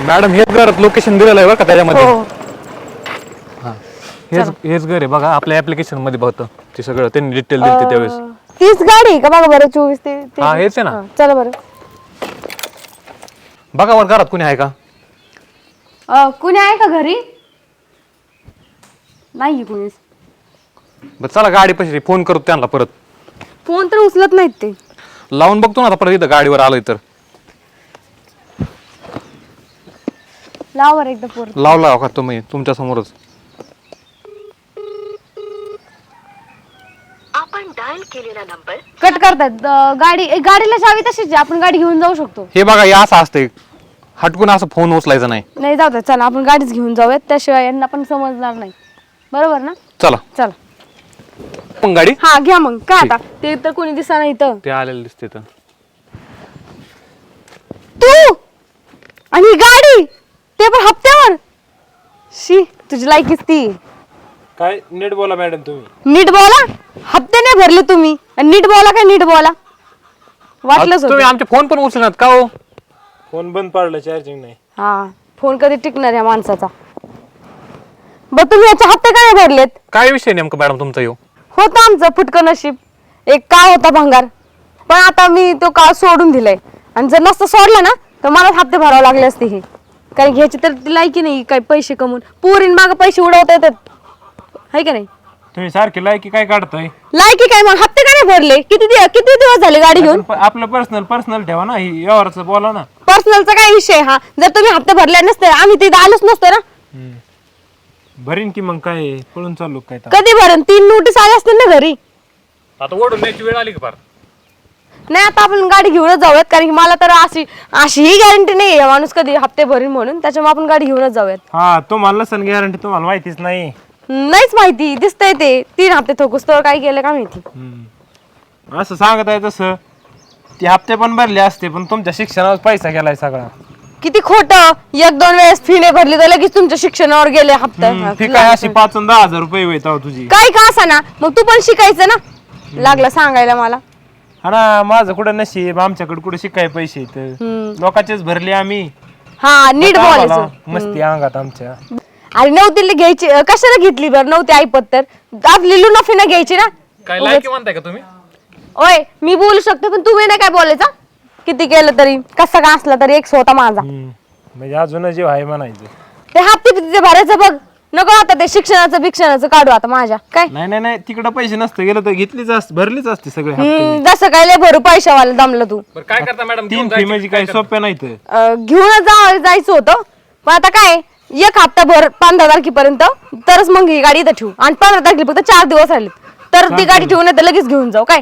Madam हेच घर location दिलेलं आहे बरं का त्याच्यामध्ये? हो हा. हेच हेच घर आहे बघा आपल्या ऍप्लिकेशनमध्ये बघतं ते सगळं त्यांनी डिटेल दिली त्यावेळेस. तीच गाडी आहे का बघा बरं चोवीस ते ते- हा, हेच आहे ना. हा, चला बरं. बघा वर घरात कोणी आहे का? अं, कुणी आहे का घरी? नाही कुणीच. बरं चला गाडी पैसे फोन करू त्यांना परत. फोन तर उचलत नाहीत ते. लावून बघतो ना आता परत इथं गाडीवर आलोय तर. लाव बरं एकदा पोर. लावला का तुम्ही तुमच्या समोरच. आपण डायल केलेला नंबर कट करतात अं, गाडी ए, गाडीला चावी तशीच आहे, आपण गाडी घेऊन जाऊ शकतो. हे बघा हे असं असतंय. हटकून असं फोन उचलायचा नाही. नाही जाऊ द्या चला आपण गाडीच घेऊन जाऊयात. त्याशिवाय यांना पण समजणार नाही. बरोबर ना? चला. चला. पण गाडी? हा घ्या मग. काय आता? ते तर कोणी दिसा नाही इथं. ते आलेलं दिसते तर तू आणि ही गाडी! ते पण हप्त्यावर शी तुझी लायकीच ती. काय नीट बोला मॅडम तुम्ही. नीट बोला? हप्ते नाही भरले तुम्ही. आणि नीट बोला काय नीट बोला? वाटलंच तुम्ही आमचे फोन पण उचलणार का हो? फोन बंद पडला चार्जिंग नाही. हा फोन कधी टिकणार या माणसाचा? बर तुम्ही याचे हप्ते काय नाही भरलेत? काय विषय नेमकं मॅडम तुमचा येऊ होतं आमचं फुटकं नशीब. एक काळ होता भंगार. पण आता मी तो काळ सोडून दिलाय. आणि जर नसतं सोडला ना तर मला हप्ते भरावे लागले असते हे. कारण घ्यायची तर लायकी नाही काही पैसे कमवून. पुरीन माग पैसे उडवता येतात. है का नाही? तुम्ही सारखे लायकी काय काढताय? लायकी काय मग? हप्ते काय नाही भरले? किती दिवस किती दिवस झाले गाडी घेऊन? आपलं पर्सनल पर्सनल ठेवा ना ही व्यवहाराचं बोला ना. पर्सनलचा काय विषय हा? जर तुम्ही हप्ते भरले नसते आम्ही तिथे आलोच नसतो ना. भरीन की मग काय? पळून चाललो काय तर. कधी भरण तीन नोटीस आले असतील ना घरी. आता ओढून न्यायची वेळ आली का फार? नाही आता आपण गाडी घेऊनच जाऊयात कारण की मला तर अशी अशी ही गॅरंटी नाही आहे माणूस कधी हप्ते भरीन म्हणून त्याच्यामुळे आपण गाडी घेऊनच जाऊयात. हा तुम्हाला नसन गॅरंटी तुम्हाला माहितीच नाही. नाहीच माहिती. दिसतंय ते. तीन हप्ते थोकूस तर काय केलं का माहिती? हम्म. असं सांगत आहे तसं. ते हप्ते पण भरले असते पण तुमच्या शिक्षणावर पैसा गेलाय सगळा. किती खोट. एक दोन वेळेस फी नाही भरली तर लगेच तुमच्या शिक्षणावर गेले हप्ते. फी काय अशी पाच आणि दहा हजार रुपये तेव्हा तुझी. काय का असा ना? मग तू पण शिकायचं ना? लागलं सांगायला मला. हा ना माझं कुठं नशीब आमच्याकडे कुठे शिकाय पैसे आहेत? लोकांचेच भरले आम्ही. हा नीट बोलायचं. आम्हाला मस्ती अंगात आमच्या. अरे नव्हती घ्यायची. अं, कशाला घेतली बरं? नव्हती ऐपत तर आपली लुनाफी ना घ्यायची ना? काय लायकी म्हणताय का तुम्ही? ओय मी बोलू शकते पण तुम्ही नाही काय बोलायचं? किती केलं तरी? कसा का असला तरी एक होता माझा. हम्म. म्हणजे अजून जीव आहे म्हणायचं. ते हप्ते तिथे भरायचं बघ. नको आता ते शिक्षणाचं बिक्षणाचं काढू आता माझ्या. काय? नाही नाही नाही तिकडं पैसे नसते. गेलं तर घेतलीच असते भरलीच असते सगळे हप्ते. हम्म, जसं काय लय भरू पैशावाला दमलं तू. बरं काय करता मॅडम? तीन फी म्हणजे काही सोप्या नाही तर अं, घेऊनच जा जायचं होतं. पण आता काय एक हप्ता भर पंधरा तारखेपर्यंत तरच मग ही गाडी इथं ठेवू. आणि पंधरा तारखेला फक्त चार दिवस राहिले तर ती गाडी ठेवून येतं लगेच घेऊन जाऊ काय?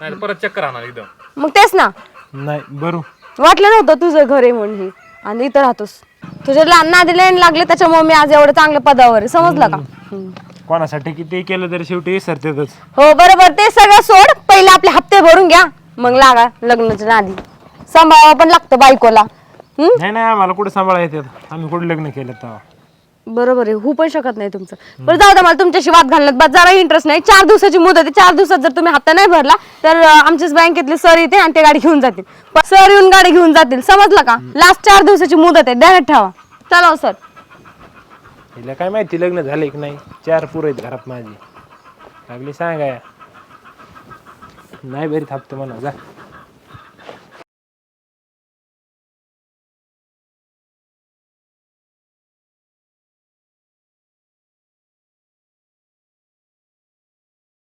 नाही परत चक्कर आणणार एकदम. मग तेच ना. नाही बरू. वाटलं नव्हतं तुझं घर आहे म्हणून हे. आणि इथं राहतोस. तुझ्या लहान नादी लाईन लागले त्याच्यामुळे मी आज एवढं चांगल्या पदावर आहे. समजलं का. कोणासाठी किती केलं तरी शेवटी विसरतेच हो बरोबर. ते सगळं सोड. पहिले आपले हप्ते भरून घ्या. मग लागा लग्नाच्या नादी. सांभाळावं पण लागतं बायकोला. हम्म? नाही नाही आम्हाला कुठे सांभाळा येतात आम्ही कुठे लग्न केलं तेव्हा? बरोबर आहे होऊ पण शकत नाही तुमचं. बरं जाऊ द्या मला तुमच्याशी वाद घालण्यात बा जरा इंटरेस्ट नाही. चार दिवसाची मुदत आहे चार दिवसात जर तुम्ही हप्ता नाही भरला तर अं, आमच्याच बँकेतले सर येते आणि ते गाडी घेऊन जातील. पण सर येऊन गाडी घेऊन जातील समजलं का? लास्ट चार दिवसाची मुदत आहे डायरेक्ट ठेवा. चला हो सर. हिला काय माहिती लग्न झाले की नाही? चार पुरं आहेत घरात माझी. लागली सांगाय नाही बरी थापते म्हणा जा.